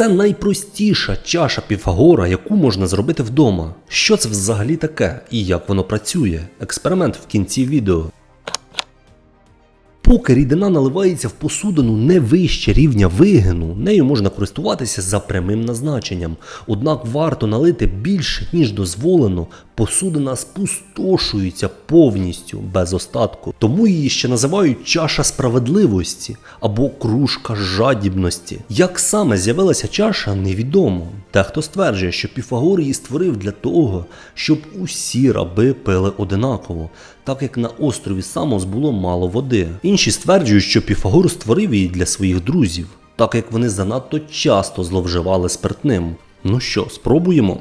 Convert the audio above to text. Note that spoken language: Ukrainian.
Це найпростіша чаша Піфагора, яку можна зробити вдома. Що це взагалі таке і як воно працює? Експеримент в кінці відео. Поки рідина наливається в посудину не вище рівня вигину, нею можна користуватися за прямим назначенням. Однак варто налити більше, ніж дозволено, посудина спустошується повністю без остатку. Тому її ще називають чаша справедливості або кружка жадібності. Як саме з'явилася чаша, невідомо. Дехто стверджує, що Піфагор її створив для того, щоб усі раби пили одинаково, так як на острові Самос було мало води. Інші стверджують, що Піфагор створив її для своїх друзів, так як вони занадто часто зловживали спиртним. Ну що, спробуємо?